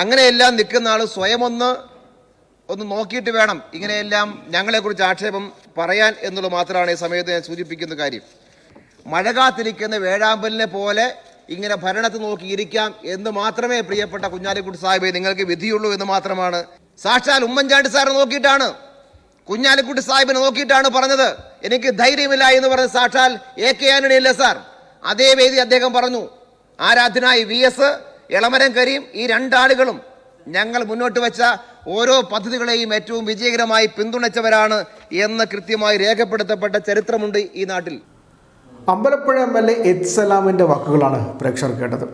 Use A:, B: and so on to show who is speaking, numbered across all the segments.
A: അങ്ങനെയെല്ലാം നിൽക്കുന്ന ആൾ സ്വയം ഒന്ന് ഒന്ന് നോക്കിയിട്ട് വേണം ഇങ്ങനെയെല്ലാം ഞങ്ങളെക്കുറിച്ച് ആക്ഷേപം പറയാൻ എന്നുള്ള മാത്രമാണ് ഈ സമയത്ത് ഞാൻ സൂചിപ്പിക്കുന്ന കാര്യം. മഴ കാത്തിരിക്കുന്ന വേഴാമ്പലിനെ പോലെ ഇങ്ങനെ ഭരണത്തിൽ നോക്കിയിരിക്കാം എന്ന് മാത്രമേ പ്രിയപ്പെട്ട കുഞ്ഞാലിക്കുട്ടി സാഹിബെ നിങ്ങൾക്ക് വിധിയുള്ളൂ എന്ന് മാത്രമാണ്. സാക്ഷാൽ ഉമ്മൻചാണ്ടി സാറ് നോക്കിയിട്ടാണ്. കുഞ്ഞാലിക്കുട്ടി സാഹിബിനെ നോക്കിയിട്ടാണ് പറഞ്ഞത്. എനിക്ക് ധൈര്യമില്ല എന്ന് പറഞ്ഞ സാക്ഷാൽ എ കെ ആന്റണി അല്ലേ സാർ? അതേ വേദി അദ്ദേഹം പറഞ്ഞു. ആരാധനായി വി എസ് എളമരം കരീം ഈ രണ്ടാളുകളും ഞങ്ങൾ മുന്നോട്ട് വെച്ച ഓരോ പദ്ധതികളെയും ഏറ്റവും വിജയകരമായി പിന്തുണച്ചവരാണ് എന്ന് കൃത്യമായി രേഖപ്പെടുത്തപ്പെട്ട ചരിത്രമുണ്ട് ഈ നാട്ടിൽ.
B: Ambalappuzha M L A H സലാമിന്റെ വാക്കുകളാണ് പ്രേക്ഷകർ കേട്ടത്.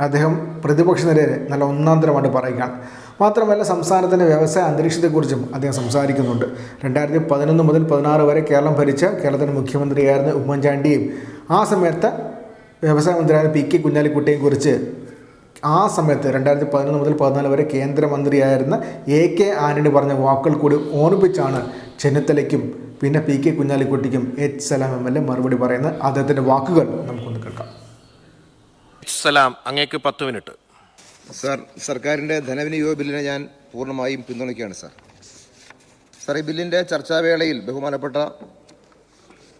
B: അദ്ദേഹം പ്രതിപക്ഷ നിരയെ നല്ല ഒന്നാന്തരമായിട്ട് പറയുകയാണ്. മാത്രമല്ല സംസ്ഥാനത്തിന്റെ വ്യവസായ അന്തരീക്ഷത്തെക്കുറിച്ചും അദ്ദേഹം സംസാരിക്കുന്നുണ്ട്. രണ്ടായിരത്തി പതിനൊന്ന് മുതൽ പതിനാറ് വരെ കേരളം ഭരിച്ച കേരളത്തിന്റെ മുഖ്യമന്ത്രിയായിരുന്ന ഉമ്മൻചാണ്ടിയും ആ സമയത്ത് വ്യവസായ മന്ത്രിയായ പി കെ കുഞ്ഞാലിക്കുട്ടിയെയും കുറിച്ച് ആ സമയത്ത് രണ്ടായിരത്തി പതിനൊന്ന് മുതൽ പതിനാല് വരെ കേന്ദ്രമന്ത്രിയായിരുന്ന എ കെ ആന്റണി പറഞ്ഞ വാക്കുകൾ കൂടി ഓർമ്മിപ്പിച്ചാണ് ചെന്നിത്തലയ്ക്കും പിന്നെ P K കുഞ്ഞാലിക്കുട്ടിക്കും H Salam M L A മറുപടി പറയുന്ന അദ്ദേഹത്തിന്റെ വാക്കുകൾ നമുക്കൊന്ന് കേൾക്കാം.
C: സലാം അങ്ങേക്ക് പത്ത് മിനിറ്റ്.
A: സാർ സർക്കാരിന്റെ ധനവിനിയോഗ ബില്ലിനെ ഞാൻ പൂർണമായും പിന്തുണയ്ക്കുകയാണ് സാർ. സാർ ഈ ബില്ലിന്റെ ചർച്ചാവേളയിൽ ബഹുമാനപ്പെട്ട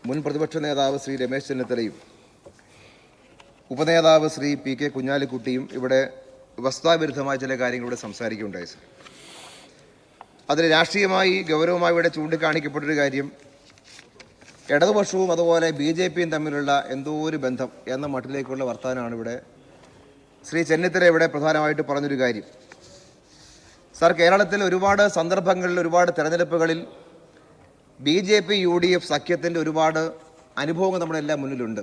A: മുൻ പ്രതിപക്ഷ നേതാവ് ശ്രീ രമേശ് ചെന്നിത്തലയും ഉപനേതാവ് ശ്രീ പി കെ കുഞ്ഞാലിക്കുട്ടിയും ഇവിടെ വസ്തുതാവിരുദ്ധമായ ചില കാര്യങ്ങൾ ഇവിടെ സംസാരിക്കുകയുണ്ടായി സർ. അതിൽ രാഷ്ട്രീയമായി ഗൗരവമായി ഇവിടെ ചൂണ്ടിക്കാണിക്കപ്പെട്ടൊരു കാര്യം ഇടതുപക്ഷവും അതുപോലെ ബി ജെ പിയും തമ്മിലുള്ള എന്തോ ഒരു ബന്ധം എന്ന മട്ടിലേക്കുള്ള വർത്തമാനമാണ് ഇവിടെ ശ്രീ ചെന്നിത്തല ഇവിടെ പ്രധാനമായിട്ട് പറഞ്ഞൊരു കാര്യം. സാർ കേരളത്തിൽ ഒരുപാട് സന്ദർഭങ്ങളിൽ ഒരുപാട് തെരഞ്ഞെടുപ്പുകളിൽ B J P U D F സഖ്യത്തിന്റെ ഒരുപാട് അനുഭവങ്ങൾ നമ്മുടെ എല്ലാം മുന്നിലുണ്ട്.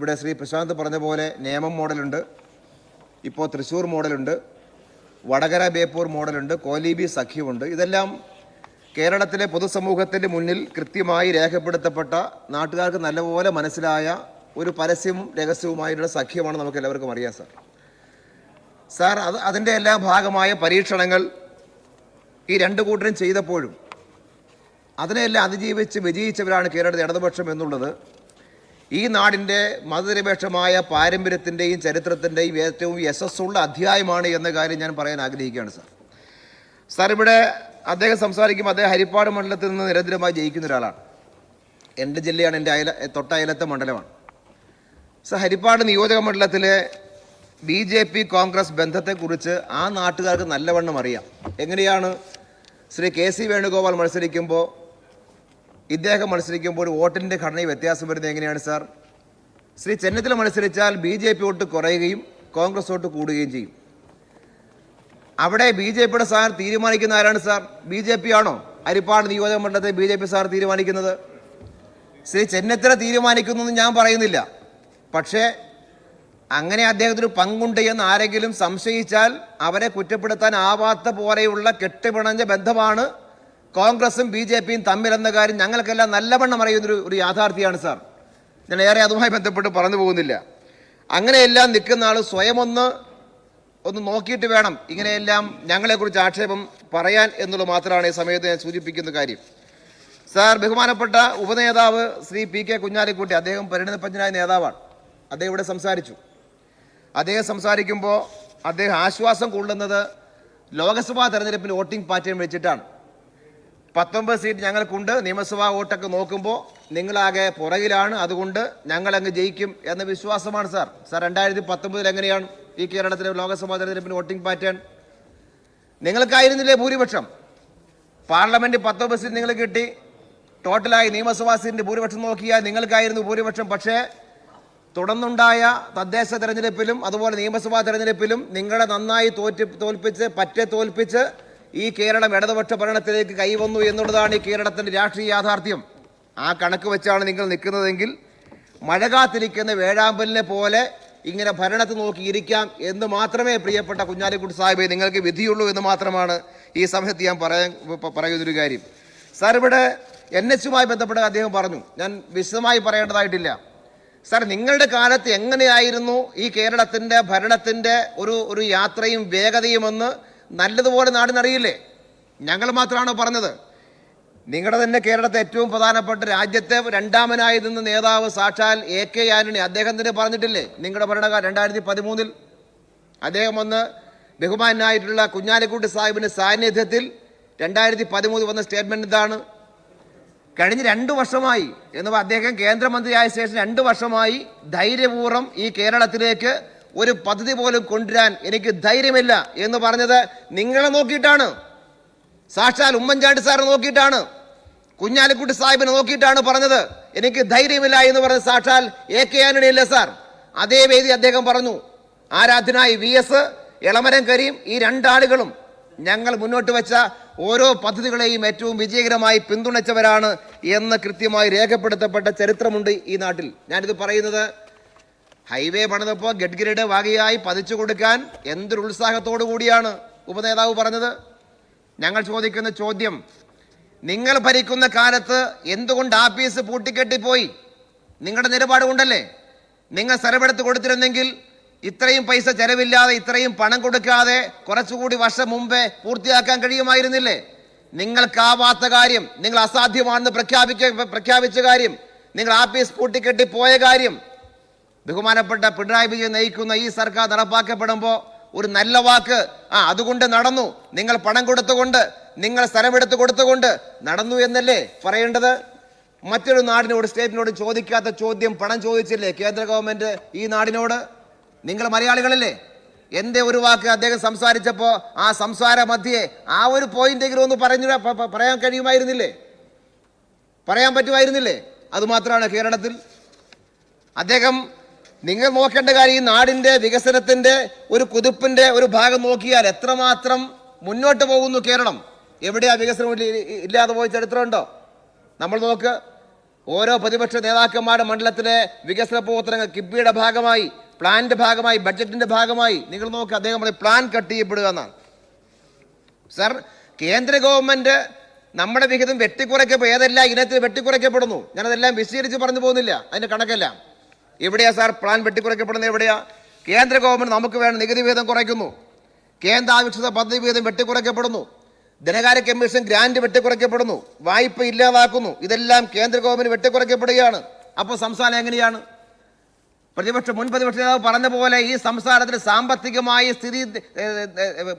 A: ഇവിടെ ശ്രീ പ്രശാന്ത് പറഞ്ഞ പോലെ നേമം മോഡലുണ്ട്. ഇപ്പോൾ തൃശ്ശൂർ മോഡലുണ്ട്. വടകര ബേപ്പൂർ മോഡലുണ്ട്. കോലീബി സഖ്യമുണ്ട് ഇതെല്ലാം കേരളത്തിലെ പൊതുസമൂഹത്തിന്റെ മുന്നിൽ കൃത്യമായി രേഖപ്പെടുത്തപ്പെട്ട നാട്ടുകാർക്ക് നല്ലപോലെ മനസ്സിലായ ഒരു പരസ്യവും രഹസ്യവുമായിട്ടുള്ള സഖ്യമാണ് നമുക്ക് എല്ലാവർക്കും അറിയാം സാർ. സാർ അത് അതിന്റെ എല്ലാ ഭാഗമായ പരീക്ഷണങ്ങൾ ഈ രണ്ട് കൂട്ടരും ചെയ്തപ്പോഴും അതിനെല്ലാം അതിജീവിച്ച് വിജയിച്ചവരാണ് കേരളത്തിലെ ഇടതുപക്ഷം എന്നുള്ളത്. ഈ നാടിന്റെ മതനിരപേക്ഷമായ പാരമ്പര്യത്തിന്റെയും ചരിത്രത്തിന്റെയും ഏറ്റവും യശസ്സുള്ള അധ്യായമാണ് എന്ന കാര്യം ഞാൻ പറയാൻ ആഗ്രഹിക്കുകയാണ് സാർ. സാർ ഇവിടെ അദ്ദേഹം സംസാരിക്കുമ്പോൾ അദ്ദേഹം ഹരിപ്പാട് മണ്ഡലത്തിൽ നിന്ന് നിരന്തരമായി ജയിക്കുന്ന ഒരാളാണ്. എന്റെ ജില്ലയാണ് എന്റെ അയല തൊട്ടയലത്തെ മണ്ഡലമാണ്. സർ ഹരിപ്പാട് നിയോജക മണ്ഡലത്തിലെ ബി ജെ പി കോൺഗ്രസ് ബന്ധത്തെക്കുറിച്ച് ആ നാട്ടുകാർക്ക് നല്ലവണ്ണം അറിയാം. എങ്ങനെയാണ് ശ്രീ കെ സി വേണുഗോപാൽ മത്സരിക്കുമ്പോൾ ഇദ്ദേഹം മത്സരിക്കുമ്പോൾ വോട്ടിന്റെ ഘടനയിൽ വ്യത്യാസം വരുന്നത് എങ്ങനെയാണ് സാർ? ശ്രീ ചെന്നിത്തല മത്സരിച്ചാൽ ബി ജെ പി വോട്ട് കുറയുകയും കോൺഗ്രസ് വോട്ട് കൂടുകയും ചെയ്യും. അവിടെ ബി ജെ പിയുടെ സാർ തീരുമാനിക്കുന്ന ആരാണ് സാർ? ബി ജെ പി ആണോ? അരിപ്പാട് നിയോജക മണ്ഡലത്തെ ബി ജെ പി സാർ തീരുമാനിക്കുന്നത്? ശ്രീ ചെന്നിത്തല തീരുമാനിക്കുന്നു ഞാൻ പറയുന്നില്ല. പക്ഷേ അങ്ങനെ അദ്ദേഹത്തിന് പങ്കുണ്ട് എന്ന് ആരെങ്കിലും സംശയിച്ചാൽ അവരെ കുറ്റപ്പെടുത്താൻ ആവാത്ത പോലെയുള്ള കെട്ടുപിണഞ്ഞ ബന്ധമാണ് കോൺഗ്രസും ബി ജെ പിയും തമ്മിലെന്ന കാര്യം ഞങ്ങൾക്കെല്ലാം നല്ലവണ്ണം അറിയുന്നൊരു ഒരു യാഥാർത്ഥ്യമാണ് സാർ. ഞാൻ ഏറെ അതുമായി ബന്ധപ്പെട്ട് പറഞ്ഞു പോകുന്നില്ല. അങ്ങനെയെല്ലാം നിൽക്കുന്ന ആൾ സ്വയം ഒന്ന് ഒന്ന് നോക്കിയിട്ട് വേണം ഇങ്ങനെയെല്ലാം ഞങ്ങളെക്കുറിച്ച് ആക്ഷേപം പറയാൻ എന്നുള്ളത് മാത്രമാണ് ഈ സമയത്ത് ഞാൻ സൂചിപ്പിക്കുന്ന കാര്യം. സാർ ബഹുമാനപ്പെട്ട ഉപനേതാവ് ശ്രീ പി കെ കുഞ്ഞാലിക്കുട്ടി അദ്ദേഹം പരിണിതപ്പഞ്ചനായ നേതാവാണ്. അദ്ദേഹം ഇവിടെ സംസാരിച്ചു. അദ്ദേഹം സംസാരിക്കുമ്പോൾ അദ്ദേഹം ആശ്വാസം കൊള്ളുന്നത് ലോക്സഭാ തെരഞ്ഞെടുപ്പിന് വോട്ടിംഗ് പാറ്റേൺ വെച്ചിട്ടാണ്. പത്തൊമ്പത് സീറ്റ് ഞങ്ങൾക്കുണ്ട്. നിയമസഭാ വോട്ടൊക്കെ നോക്കുമ്പോൾ നിങ്ങളാകെ പുറകിലാണ്. അതുകൊണ്ട് ഞങ്ങൾ അങ്ങ് ജയിക്കും എന്ന വിശ്വാസമാണ് സാർ. സാർ രണ്ടായിരത്തി പത്തൊമ്പതിൽ എങ്ങനെയാണ് ഈ കേരളത്തിലെ ലോകസഭാ തെരഞ്ഞെടുപ്പിന് വോട്ടിംഗ് പാറ്റേൺ? നിങ്ങൾക്കായിരുന്നില്ലേ ഭൂരിപക്ഷം? പാർലമെന്റ് പത്തൊമ്പത് സീറ്റ് നിങ്ങൾ കിട്ടി. ടോട്ടലായി നിയമസഭാ സീറ്റിന്റെ ഭൂരിപക്ഷം നോക്കിയാൽ നിങ്ങൾക്കായിരുന്നു ഭൂരിപക്ഷം. പക്ഷേ തുടർന്നുണ്ടായ തദ്ദേശ തെരഞ്ഞെടുപ്പിലും അതുപോലെ നിയമസഭാ തെരഞ്ഞെടുപ്പിലും നിങ്ങളെ നന്നായി തോറ്റ് തോൽപ്പിച്ച് പറ്റെ തോൽപ്പിച്ച് ഈ കേരളം ഇടതുപക്ഷ ഭരണത്തിലേക്ക് കൈവന്നു എന്നുള്ളതാണ് ഈ കേരളത്തിന്റെ രാഷ്ട്രീയ യാഥാർത്ഥ്യം. ആ കണക്ക് വെച്ചാണ് നിങ്ങൾ നിൽക്കുന്നതെങ്കിൽ മഴ കാത്തിരിക്കുന്ന വേഴാമ്പലിനെ പോലെ ഇങ്ങനെ ഭരണത്തിൽ നോക്കിയിരിക്കാം എന്ന് മാത്രമേ പ്രിയപ്പെട്ട കുഞ്ഞാലിക്കുട്ടി സാഹിബേ നിങ്ങൾക്ക് വിധിയുള്ളൂ എന്ന് മാത്രമാണ് ഈ സമയത്ത് ഞാൻ പറയാൻ പറയുന്നൊരു കാര്യം. സാർ ഇവിടെ എൻ എച്ചുമായി ബന്ധപ്പെട്ട് അദ്ദേഹം പറഞ്ഞു. ഞാൻ വിശദമായി പറയേണ്ടതായിട്ടില്ല. സാർ നിങ്ങളുടെ കാലത്ത് എങ്ങനെയായിരുന്നു ഈ കേരളത്തിന്റെ ഭരണത്തിന്റെ ഒരു ഒരു യാത്രയും വേഗതയുമെന്ന് നല്ലതുപോലെ നാടിനറിയില്ലേ? ഞങ്ങൾ മാത്രമാണോ പറഞ്ഞത്? നിങ്ങളുടെ തന്നെ കേരളത്തെ ഏറ്റവും പ്രധാനപ്പെട്ട രാജ്യത്തെ രണ്ടാമനായി നിന്ന നേതാവ് സാക്ഷാൽ എ കെ ആന്റണി. അദ്ദേഹം തന്നെ പറഞ്ഞിട്ടില്ലേ? നിങ്ങളുടെ ഭരണകാലം രണ്ടായിരത്തി പതിമൂന്നിൽ അദ്ദേഹം വന്ന് ബഹുമാനായിട്ടുള്ള കുഞ്ഞാലിക്കുട്ടി സാഹിബിന്റെ സാന്നിധ്യത്തിൽ രണ്ടായിരത്തി പതിമൂന്നിൽ വന്ന സ്റ്റേറ്റ്മെന്റ് ഇതാണ് കഴിഞ്ഞ രണ്ട് വർഷമായി എന്ന് അദ്ദേഹം കേന്ദ്രമന്ത്രിയായ ശേഷം രണ്ട് വർഷമായി ധൈര്യപൂർവം ഈ കേരളത്തിലേക്ക് ഒരു പദ്ധതി പോലും കൊണ്ടുവരാൻ എനിക്ക് ധൈര്യമില്ല എന്ന് പറഞ്ഞത് നിങ്ങളെ നോക്കിയിട്ടാണ്. സാക്ഷാൽ ഉമ്മൻചാണ്ടി സാറിനെ നോക്കിയിട്ടാണ്. കുഞ്ഞാലിക്കുട്ടി സാഹിബിനെ നോക്കിയിട്ടാണ് പറഞ്ഞത്. എനിക്ക് ധൈര്യമില്ല എന്ന് പറഞ്ഞ സാക്ഷാൽ എ കെ ആന്റണിയല്ലേ സാർ? അതേ വേദി അദ്ദേഹം പറഞ്ഞു. ആരാധനായി വി എസ് ഇളമരം കരീം ഈ രണ്ടാളുകളും ഞങ്ങൾ മുന്നോട്ട് വെച്ച ഓരോ പദ്ധതികളെയും ഏറ്റവും വിജയകരമായി പിന്തുണച്ചവരാണ് എന്ന് കൃത്യമായി രേഖപ്പെടുത്തപ്പെട്ട ചരിത്രമുണ്ട് ഈ നാട്ടിൽ. ഞാനിത് പറയുന്നത് ഹൈവേ പണിതപ്പോൾ ഗഡ്കരിയുടെ വകയായി പതിച്ചു കൊടുക്കാൻ എന്തൊരു ഉത്സാഹത്തോടു കൂടിയാണ് ഉപനേതാവ് പറഞ്ഞത്. ഞങ്ങൾ ചോദിക്കുന്ന ചോദ്യം നിങ്ങൾ ഭരിക്കുന്ന കാലത്ത് എന്തുകൊണ്ട് ആഫീസ് പൂട്ടിക്കെട്ടിപ്പോയി? നിങ്ങളുടെ നിലപാട് കൊണ്ടല്ലേ? നിങ്ങൾ സ്ഥലമെടുത്ത് കൊടുത്തിരുന്നെങ്കിൽ ഇത്രയും പൈസ ചെലവില്ലാതെ ഇത്രയും പണം കൊടുക്കാതെ കുറച്ചുകൂടി വർഷം മുമ്പേ പൂർത്തിയാക്കാൻ കഴിയുമായിരുന്നില്ലേ? നിങ്ങൾക്കാവാത്ത കാര്യം നിങ്ങൾ അസാധ്യമാണെന്ന് പ്രഖ്യാപിക്ക പ്രഖ്യാപിച്ച കാര്യം നിങ്ങൾ ആഫീസ് പൂട്ടിക്കെട്ടി പോയ കാര്യം ബഹുമാനപ്പെട്ട പിണറായി വിജയൻ നയിക്കുന്ന ഈ സർക്കാർ നടപ്പാക്കപ്പെടുമ്പോൾ ഒരു നല്ല വാക്ക്. ആ അതുകൊണ്ട് നടന്നു. നിങ്ങൾ പണം കൊടുത്തുകൊണ്ട് നിങ്ങൾ സ്ഥലമെടുത്ത് കൊടുത്തുകൊണ്ട് നടന്നു എന്നല്ലേ പറയേണ്ടത്? മറ്റൊരു നാടിനോട് സ്റ്റേറ്റിനോട് ചോദിക്കാത്ത ചോദ്യം പണം ചോദിച്ചില്ലേ കേന്ദ്ര ഗവൺമെന്റ് ഈ നാടിനോട്? നിങ്ങൾ മലയാളികളല്ലേ? എന്റെ ഒരു വാക്ക് അദ്ദേഹം സംസാരിച്ചപ്പോൾ ആ സംസാര മധ്യേ ആ ഒരു പോയിന്റെങ്കിലും ഒന്ന് പറഞ്ഞു പറയാൻ കഴിയുമായിരുന്നില്ലേ? പറയാൻ പറ്റുമായിരുന്നില്ലേ? അതുമാത്രമാണ് കേരളത്തിൽ. അദ്ദേഹം നിങ്ങൾ നോക്കേണ്ട കാര്യം ഈ നാടിന്റെ വികസനത്തിന്റെ ഒരു കുതിപ്പിന്റെ ഒരു ഭാഗം നോക്കിയാൽ എത്രമാത്രം മുന്നോട്ട് പോകുന്നു കേരളം? എവിടെയാ വികസനം ഇല്ലാതെ പോയി ചരിത്രമുണ്ടോ നമ്മൾ നോക്ക് ഓരോ പ്രതിപക്ഷ നേതാക്കന്മാരുടെ മണ്ഡലത്തിലെ വികസന പ്രവർത്തനങ്ങൾ കിബിയുടെ ഭാഗമായി പ്ലാന്റെ ഭാഗമായി ബഡ്ജറ്റിന്റെ ഭാഗമായി നിങ്ങൾ നോക്ക് അദ്ദേഹം പറയും പ്ലാൻ കട്ട് ചെയ്യപ്പെടുക എന്നാണ്. സർ കേന്ദ്ര ഗവൺമെന്റ് നമ്മുടെ വിഹിതം വെട്ടിക്കുറയ്ക്കപ്പോൾ ഏതെല്ലാം ഇനത്തിൽ വെട്ടിക്കുറയ്ക്കപ്പെടുന്നു? ഞാനതെല്ലാം വിശദീകരിച്ച് പറഞ്ഞു പോകുന്നില്ല. അതിന്റെ കണക്കല്ല. എവിടെയാ സാർ പ്ലാൻ വെട്ടിക്കുറയ്ക്കപ്പെടുന്നത് എവിടെയാ? കേന്ദ്ര ഗവൺമെന്റ് നമുക്ക് വേണ്ട നികുതി വിഹിതം കുറയ്ക്കുന്നു. കേന്ദ്രാവിഷ്ഠിത പദ്ധതി വിഹിതം വെട്ടിക്കുറയ്ക്കപ്പെടുന്നു. ധനകാര്യ കമ്മീഷൻ ഗ്രാന്റ് വെട്ടിക്കുറയ്ക്കപ്പെടുന്നു. വായ്പ ഇല്ലാതാക്കുന്നു. ഇതെല്ലാം കേന്ദ്ര ഗവൺമെന്റ് വെട്ടിക്കുറയ്ക്കപ്പെടുകയാണ്. അപ്പോൾ സംസ്ഥാനം എങ്ങനെയാണ്? പ്രതിപക്ഷം മുൻ പ്രതിപക്ഷ നേതാവ് പറഞ്ഞ പോലെ ഈ സംസ്ഥാനത്തിന് സാമ്പത്തികമായ സ്ഥിതി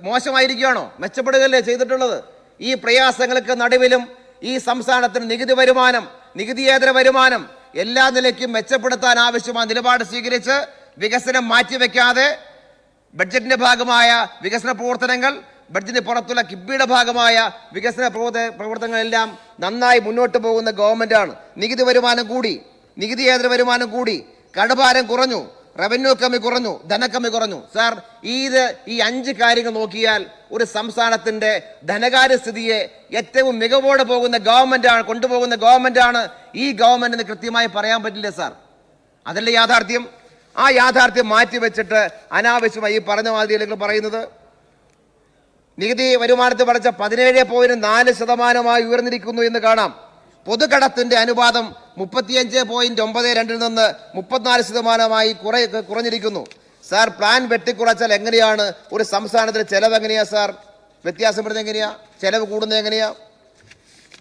A: മോശമായിരിക്കുകയാണോ? മെച്ചപ്പെടുകയല്ലേ ചെയ്തിട്ടുള്ളത്? ഈ പ്രയാസങ്ങൾക്ക് നടുവിലും ഈ സംസ്ഥാനത്തിന് നികുതി വരുമാനം നികുതിയേതര വരുമാനം എല്ലാ നിലയ്ക്കും മെച്ചപ്പെടുത്താൻ ആവശ്യമായ നിലപാട് സ്വീകരിച്ച് വികസനം മാറ്റിവെക്കാതെ ബഡ്ജറ്റിന്റെ ഭാഗമായ വികസന പ്രവർത്തനങ്ങൾ ബഡ്ജറ്റിന് പുറത്തുള്ള കിബിയുടെ ഭാഗമായ വികസന പ്രവർത്തനങ്ങളെല്ലാം നന്നായി മുന്നോട്ട് പോകുന്ന ഗവൺമെന്റാണ്. നികുതി വരുമാനം കൂടി നികുതിയേതര വരുമാനം കൂടി കടഭാരം കുറഞ്ഞു. റവന്യൂ കമ്മി കുറഞ്ഞു ധനക്കമ്മി കുറഞ്ഞു. സാർ ഇത് ഈ അഞ്ച് കാര്യങ്ങൾ നോക്കിയാൽ ഒരു സംസ്ഥാനത്തിന്റെ ധനകാര്യ സ്ഥിതിയെ ഏറ്റവും മികവോടെ പോകുന്ന ഗവൺമെന്റാണ് കൊണ്ടുപോകുന്ന ഗവൺമെന്റാണ് ഈ ഗവൺമെന്റിന് കൃത്യമായി പറയാൻ പറ്റില്ല സാർ അതല്ലേ യാഥാർത്ഥ്യം? ആ യാഥാർത്ഥ്യം മാറ്റി വെച്ചിട്ട് അനാവശ്യമായി ഈ പറഞ്ഞ മാതിരികൾ പറയുന്നത്. നികുതി വരുമാനത്തിൽ പഠിച്ച പതിനേഴ് പോയിന്റ് നാല് ശതമാനമായി ഉയർന്നിരിക്കുന്നു എന്ന് കാണാം. പൊതുകടത്തിന്റെ അനുപാതം മുപ്പത്തിയഞ്ച് പോയിന്റ് ഒമ്പത് രണ്ടിൽ നിന്ന് മുപ്പത്തിനാല് ശതമാനമായി കുറേ കുറഞ്ഞിരിക്കുന്നു. സാർ പ്ലാൻ വെട്ടിക്കുറച്ചാൽ എങ്ങനെയാണ്? ഒരു സംസ്ഥാനത്തിന് ചെലവ് എങ്ങനെയാ സാർ? വ്യത്യാസം വരുന്നത് എങ്ങനെയാ? ചെലവ് കൂടുന്നത് എങ്ങനെയാ?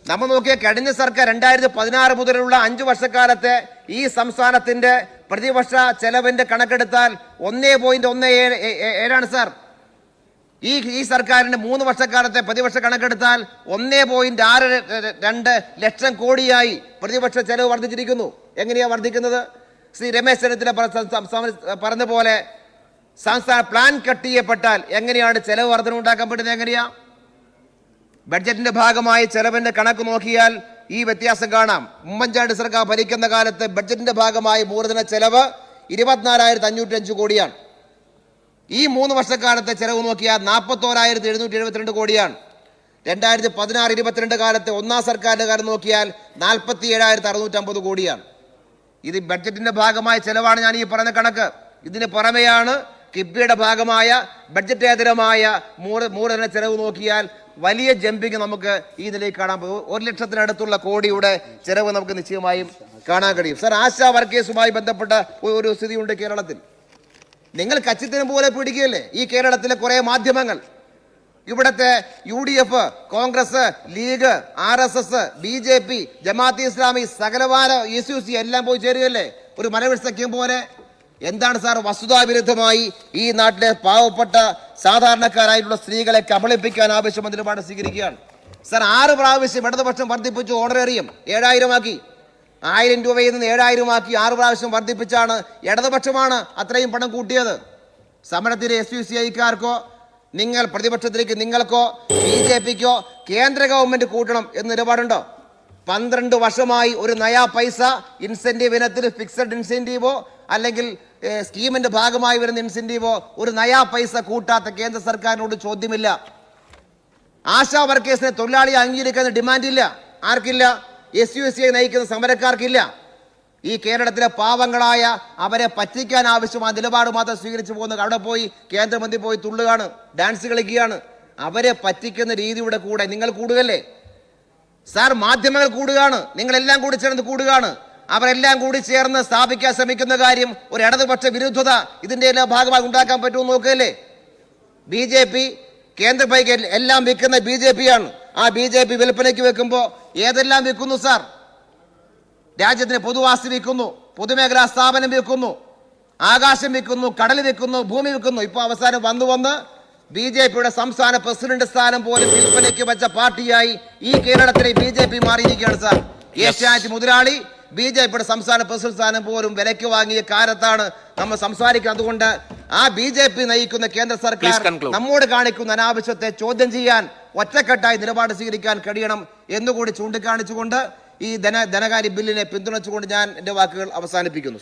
A: നമ്മൾ നോക്കിയ കഴിഞ്ഞ സർക്കാർ രണ്ടായിരത്തി പതിനാറ് മുതലുള്ള അഞ്ചു വർഷക്കാലത്തെ ഈ സംസ്ഥാനത്തിന്റെ പ്രതിവർഷ ചെലവിന്റെ കണക്കെടുത്താൽ ഒന്നേ പോയിന്റ് ഒന്ന് ഏഴ് ഏഴാണ് സാർ. ഈ ഈ സർക്കാരിന്റെ മൂന്ന് വർഷക്കാലത്തെ പ്രതിപക്ഷ കണക്കെടുത്താൽ ഒന്നേ പോയിന്റ് ആറ് രണ്ട് ലക്ഷം കോടിയായി പ്രതിപക്ഷ ചെലവ് വർദ്ധിച്ചിരിക്കുന്നു. എങ്ങനെയാണ് വർദ്ധിക്കുന്നത്? ശ്രീ രമേശ് ചെന്നിത്തല പറഞ്ഞ പോലെ സംസ്ഥാന പ്ലാൻ കട്ട് ചെയ്യപ്പെട്ടാൽ എങ്ങനെയാണ് ചെലവ് വർധന ഉണ്ടാക്കാൻ പറ്റുന്നത് എങ്ങനെയാ? ബഡ്ജറ്റിന്റെ ഭാഗമായി ചെലവിന്റെ കണക്ക് നോക്കിയാൽ ഈ വ്യത്യാസം കാണാം. ഉമ്മൻചാണ്ടി സർക്കാർ ഭരിക്കുന്ന കാലത്ത് ബഡ്ജറ്റിന്റെ ഭാഗമായി മൂലധന ചെലവ് ഇരുപത്തിനാലായിരത്തി അഞ്ഞൂറ്റി അഞ്ച് കോടിയാണ്. ഈ മൂന്ന് വർഷക്കാലത്തെ ചെലവ് നോക്കിയാൽ നാൽപ്പത്തോരായിരത്തി എഴുന്നൂറ്റി എഴുപത്തിരണ്ട് കോടിയാണ്. രണ്ടായിരത്തി പതിനാറ് ഇരുപത്തിരണ്ട് കാലത്തെ ഒന്നാം സർക്കാരിന്റെ കാലം നോക്കിയാൽ നാൽപ്പത്തി ഏഴായിരത്തി അറുന്നൂറ്റമ്പത് കോടിയാണ്. ഇത് ബഡ്ജറ്റിന്റെ ഭാഗമായ ചെലവാണ് ഞാൻ ഈ പറഞ്ഞ കണക്ക്. ഇതിന് പുറമെയാണ് കിബിയുടെ ഭാഗമായ ബഡ്ജറ്റേതരമായ മൂല മൂലധന ചെലവ് നോക്കിയാൽ വലിയ ജമ്പിങ് നമുക്ക് ഈ നിലയിൽ കാണാൻ പോകും ഒരു ലക്ഷത്തിനടുത്തുള്ള കോടിയുടെ ചെലവ് നമുക്ക് നിശ്ചയമായും കാണാൻ കഴിയും. സർ ആശാ വർക്കേഴ്സുമായി ബന്ധപ്പെട്ട ഒരു- സ്ഥിതിയുണ്ട് കേരളത്തിൽ. നിങ്ങൾ കച്ചിത്തിനും പോലെ പിടിക്കുകയല്ലേ ഈ കേരളത്തിലെ കുറെ മാധ്യമങ്ങൾ. ഇവിടുത്തെ U D F Congress League R S S B J P Jamaat Islami സകലവാര A U C എല്ലാം പോയി ചേരുകയല്ലേ? ഒരു മനവിൽ സഖ്യം പോലെ. എന്താണ് സാർ വസ്തുതാവിരുദ്ധമായി ഈ നാട്ടിലെ പാവപ്പെട്ട സാധാരണക്കാരായിട്ടുള്ള സ്ത്രീകളെ കബളിപ്പിക്കാൻ ആവശ്യം നിലപാട് സ്വീകരിക്കുകയാണ്. സാർ ആറ് പ്രാവശ്യം ഇടതുപക്ഷം വർദ്ധിപ്പിച്ചു ഓണറേറിയം ഏഴായിരമാക്കി. ആയിരം രൂപയിൽ നിന്ന് ഏഴായിരമാക്കി ആറ് പ്രാവശ്യം വർദ്ധിപ്പിച്ചാണ് ഇടതുപക്ഷമാണ് അത്രയും പണം കൂട്ടിയത്. സമരത്തിലെ എസ് യു സി ഐക്കാർക്കോ നിങ്ങൾ പ്രതിപക്ഷത്തിലേക്ക് നിങ്ങൾക്കോ ബി ജെ പിക്കോ കേന്ദ്ര ഗവൺമെന്റ് കൂട്ടണം എന്ന് നിലപാടുണ്ടോ? പന്ത്രണ്ട് വർഷമായി ഒരു നയാ പൈസ ഇൻസെന്റീവ് ഇനത്തിൽ ഫിക്സഡ് ഇൻസെന്റീവോ അല്ലെങ്കിൽ സ്കീമിന്റെ ഭാഗമായി വരുന്ന ഇൻസെന്റീവോ ഒരു നയാ പൈസ കൂട്ടാത്ത കേന്ദ്ര സർക്കാരിനോട് ചോദ്യമില്ല. ആശാ വർക്കേഴ്സിനെ തൊഴിലാളിയെ അംഗീകരിക്കാൻ ഡിമാൻഡ് ഇല്ല. ആർക്കില്ല? എസ് യു എസ് നയിക്കുന്ന സമരക്കാർക്കില്ല. ഈ കേരളത്തിലെ പാവങ്ങളായ അവരെ പറ്റിക്കാൻ ആവശ്യമായ നിലപാട് മാത്രം സ്വീകരിച്ചു പോകുന്നത് അവിടെ പോയി കേന്ദ്രമന്ത്രി പോയി തുള്ളുകയാണ് ഡാൻസ് കളിക്കുകയാണ്. അവരെ പറ്റിക്കുന്ന രീതിയുടെ കൂടെ നിങ്ങൾ കൂടുകല്ലേ സാർ മാധ്യമങ്ങൾ കൂടുകയാണ്. നിങ്ങളെല്ലാം കൂടി ചേർന്ന് കൂടുകയാണ്. അവരെല്ലാം കൂടി ചേർന്ന് സ്ഥാപിക്കാൻ ശ്രമിക്കുന്ന കാര്യം ഒരു ഇടതുപക്ഷ വിരുദ്ധത ഇതിന്റെ എല്ലാ ഭാഗമായി ഉണ്ടാക്കാൻ പറ്റുമെന്ന് നോക്കുകയല്ലേ? ബി ജെ പി കേന്ദ്ര പൈക്ക് എല്ലാം വിൽക്കുന്ന ബി ജെ പി ആണ്. ആ ബി ജെ പി വിൽപ്പനയ്ക്ക് വെക്കുമ്പോൾ ഏതെല്ലാം വിൽക്കുന്നു സാർ? രാജ്യത്തിന് പൊതുവാസി വിൽക്കുന്നു പൊതുമേഖലാ സ്ഥാപനം വിൽക്കുന്നു ആകാശം വിൽക്കുന്നു കടൽ വിൽക്കുന്നു ഭൂമി വിൽക്കുന്നു. ഇപ്പോൾ അവസാനം വന്നു വന്ന് ബി ജെ പിയുടെ സംസ്ഥാന പ്രസിഡന്റ് സ്ഥാനം പോലും വിൽപ്പനയ്ക്ക് വെച്ച പാർട്ടിയായി ഈ കേരളത്തിലെ ബി ജെ പി മാറിയിരിക്കുകയാണ് സാർ. ഏഷ്യാനെറ്റ് മുതലാളി ബി ജെ പിയുടെ സംസ്ഥാന പ്രസിഡന്റ് സ്ഥാനം പോലും വിലയ്ക്ക് വാങ്ങിയ കാലത്താണ് നമ്മൾ സംസാരിക്കുന്നത്. അതുകൊണ്ട് ആ ബി ജെ പി നയിക്കുന്ന കേന്ദ്ര സർക്കാർ നമ്മോട് കാണിക്കുന്ന അനാവശ്യത്തെ ചോദ്യം ചെയ്യാൻ ഒറ്റക്കെട്ടായി നിലപാട് സ്വീകരിക്കാൻ കഴിയണം എന്നുകൂടി ചൂണ്ടിക്കാണിച്ചുകൊണ്ട് ഈ ധന ധനകാര്യ ബില്ലിനെ പിന്തുണച്ചുകൊണ്ട് ഞാൻ എന്റെ വാക്കുകൾ അവസാനിപ്പിക്കുന്നു.